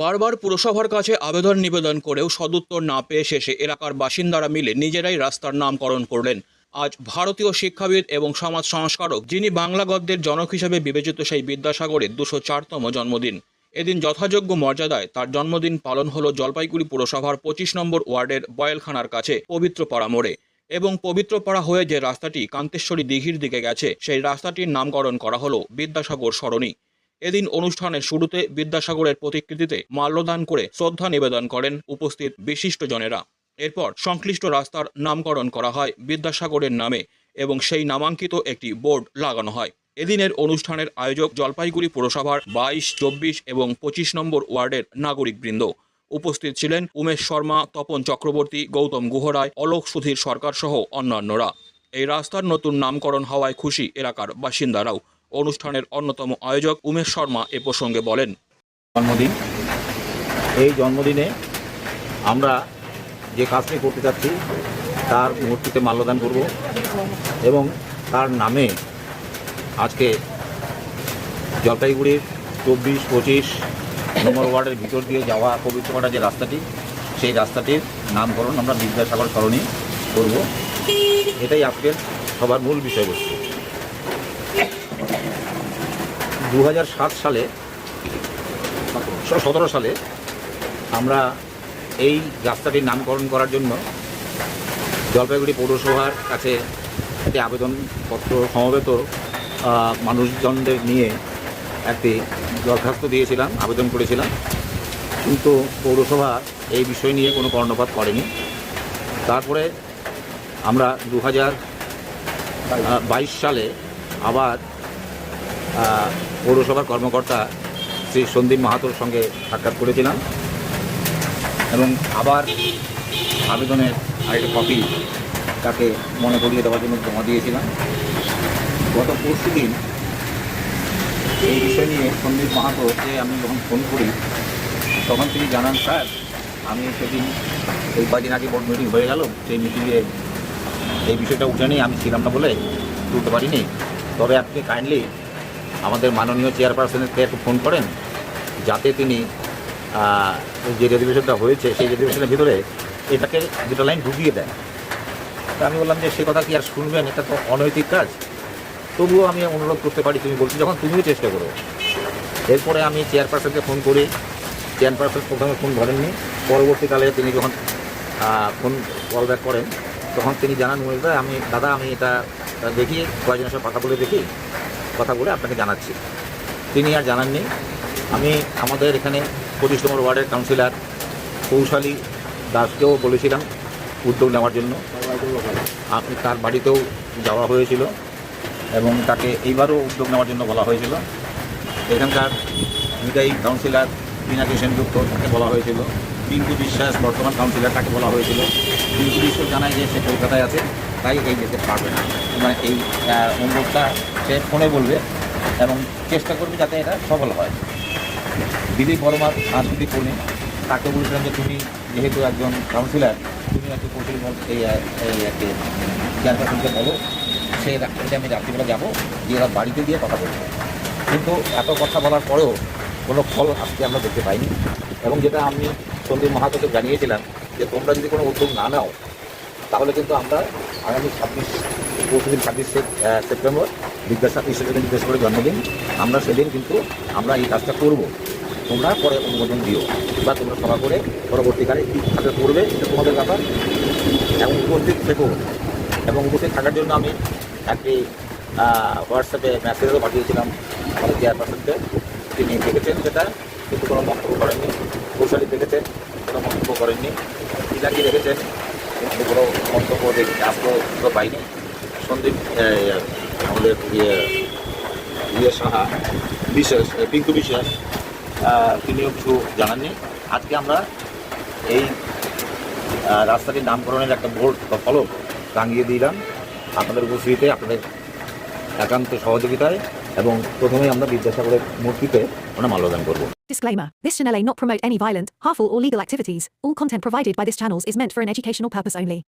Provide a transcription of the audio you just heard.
বারবার পুরসভার কাছে আবেদন নিবেদন করেও সদুত্তর না পেয়ে শেষে এলাকার বাসিন্দারা মিলে নিজেরাই রাস্তার নামকরণ করলেন। আজ ভারতীয় শিক্ষাবিদ এবং সমাজ সংস্কারক যিনি বাংলা গদ্যের জনক হিসেবে বিবেচিত সেই বিদ্যাসাগরের দুশো চারতম জন্মদিন, এদিন যথাযোগ্য মর্যাদায় তার জন্মদিন পালন হল জলপাইগুড়ি পুরসভার পঁচিশ নম্বর ওয়ার্ডের বয়েলখানার কাছে পবিত্রপাড়া মোড়ে। এবং পবিত্রপাড়া হয়ে যে রাস্তাটি কান্তেশ্বরী দিঘির দিকে গেছে, সেই রাস্তাটির নামকরণ করা হলো বিদ্যাসাগর সরণি। এদিন অনুষ্ঠানের শুরুতে বিদ্যাসাগরের প্রতিকৃতিতে মাল্যদান করে শ্রদ্ধা নিবেদন করেন উপস্থিত বিশিষ্টজনেরা। এরপর সংশ্লিষ্ট রাস্তার নামকরণ করা হয় বিদ্যাসাগরের নামে এবং সেই নামাঙ্কিত একটি বোর্ড লাগানো হয়। এদিনের অনুষ্ঠানের আয়োজক জলপাইগুড়ি পুরসভার বাইশ, চব্বিশ এবং পঁচিশ নম্বর ওয়ার্ডের নাগরিকবৃন্দ। উপস্থিত ছিলেন উমেশ শর্মা, তপন চক্রবর্তী, গৌতম গুহরায়, অলোক সুধীর সরকার সহ অন্যান্যরা। এই রাস্তার নতুন নামকরণ হওয়ায় খুশি এলাকার বাসিন্দারাও। অনুষ্ঠানের অন্যতম আয়োজক উমেশ শর্মা এ প্রসঙ্গে বলেন, জন্মদিন। এই জন্মদিনে আমরা যে কাজটি করতে চাচ্ছি তার মূর্তিতে মাল্যদান করব এবং তার নামে আজকে জলপাইগুড়ির চব্বিশ, পঁচিশ নম্বর ওয়ার্ডের ভিতর দিয়ে যাওয়া পবিত্রপাড়া যে রাস্তাটি, সেই রাস্তাটির নামকরণ আমরা বিদ্যাসাগর সরণি করব। এটাই আজকের সবার মূল বিষয়বস্তু। দু হাজার সাত সালে, সতেরো সালে আমরা এই রাস্তাটির নামকরণ করার জন্য জলপাইগুড়ি পৌরসভার কাছে একটি আবেদনপত্র সমবেত মানুষজনদের নিয়ে একটি দরখাস্ত দিয়েছিলাম, আবেদন করেছিলাম। কিন্তু পৌরসভা এই বিষয় নিয়ে কোনো কর্ণপাত করেনি। তারপরে আমরা দু বাইশ সালে আবার পৌরসভার কর্মকর্তা শ্রী সন্দীপ মাহাতোর সঙ্গে সাক্ষাৎ করেছিলাম এবং আবার আবেদনের আরেকটা কপি তাকে মনে করিয়ে দেওয়ার জন্য জমা দিয়েছিলাম। গত পরশু দিন এই বিষয় নিয়ে সন্দীপ মাহাতোকে আমি যখন ফোন করি, তখন তিনি জানান, স্যার, আমি সেদিন এই কদিন আগে বোর্ড মিটিং হয়ে গেল, সেই মিটিংয়ে এই বিষয়টা উঠে নিয়ে আমি ছিলাম না বলে তুলতে পারিনি। তবে আপনি কাইন্ডলি আমাদের মাননীয় চেয়ারপারসনকে একটু ফোন করেন, যাতে তিনি যে রেজলিউশনটা হয়েছে, সেই রেজলিউশনের ভিতরে এটাকে দুটো লাইন ঢুকিয়ে দেন। তা আমি বললাম যে, সে কথা কি আর শুনবেন? এটা তো অনৈতিক কাজ। তবুও আমি অনুরোধ করতে পারি, তুমি বলছি যখন তুমিও চেষ্টা করো। এরপরে আমি চেয়ারপারসনকে ফোন করি। চেয়ারপারসন প্রথমে ফোন ধরেননি। পরবর্তীকালে তিনি যখন ফোন কল ব্যাক করেন, তখন তিনি জানান মহিলা আমি, দাদা, আমি এটা দেখি, কয়েকজনের সাথে কথা বলে দেখি। কথা বলে আপনাকে জানাচ্ছি। তিনি আর জানাননি আমি আমাদের এখানে পঁচিশ নম্বর ওয়ার্ডের কাউন্সিলর কৌশালী দাসকেও বলেছিলাম উদ্যোগ নেওয়ার জন্য। আপনি তার বাড়িতেও যাওয়া হয়েছিল এবং তাকে এইবারও উদ্যোগ নেওয়ার জন্য বলা হয়েছিল। এখানকার বিদায়ী কাউন্সিলর মীনাক্ষী সেনগুপ্ত তাকে বলা হয়েছিল। পিঙ্কু বিশ্বাস বর্তমান কাউন্সিলর তাকে বলা হয়েছিল। পিঙ্কু বিশ্বাস জানায় যে সে কলকাতায় আছে। তাই এই যেতে পারবে না। মানে এই অনুরোধটা সে ফোনে বলবে এবং চেষ্টা করবে যাতে এটা সফল হয়। দিদি বর্মার সাংস্কৃতিক কর্মী, তাকে বলেছিলাম যে তুমি যেহেতু একজন কাউন্সিলর তুমি একটু মত- এই একটি চেয়ারপারসনকে বলো সে রাত্রিতে আমি রাত্রিবেলা যাব দিয়ে ওরা বাড়িতে গিয়ে কথা বলব। কিন্তু এত কথা বলার পরেও কোনো ফল আজকে আমরা দেখতে পাইনি। এবং যেটা আমি সন্দীপ মাহাতোকে জানিয়েছিলাম যে তোমরা যদি কোনো উদ্যোগ না নাও তাহলে কিন্তু আমরা আগামী ছাব্বিশ পরশুদিন ছাব্বিশে সেপ্টেম্বর বিদ্যাসাগর ঈশ্বরচন্দ্র বিদ্যাসাগরের জন্মদিন। আমরা সেদিন কিন্তু আমরা এই কাজটা করব। তোমরা পরে অনুমোদন দিও বা তোমরা সভা করে পরবর্তীকালে কী কাজে করবে এটা তোমাদের ব্যাপার। এবং উপস্থিত থেকো। এবং উপস্থিত থাকার জন্য আমি একটি হোয়াটসঅ্যাপে মেসেজও পাঠিয়েছিলাম আমাদের চেয়ারপারসনকে তিনি দেখেছেন সেটা, কিন্তু কোনো মন্তব্য করেননি। কৌশলী দেখেছেন, কোনো মন্তব্য করেননি। ইলাকি দেখেছেন। কিন্তু কোনো মন্তব্য দেখে তো পাইনি। সন্দীপ আমাদের ইয়ে ইয়ে সাহা বিশ্বাস পিঙ্কু বিশ্বাস তিনিও কিছু জানাননি। আজকে আমরা এই রাস্তাটির নামকরণের একটা বোর্ড বা ফলক টাঙিয়ে দিলাম। আপনাদের উপস্থিতিতে আপনাদের একান্ত সহযোগিতায় এবং প্রথমেই আমরা বিদ্যাসাগরের মূর্তিতে আমরা মাল্যদান করব Disclaimer This channel may not promote any violent, harmful, or legal activities. All content provided by this channel is meant for an educational purpose only.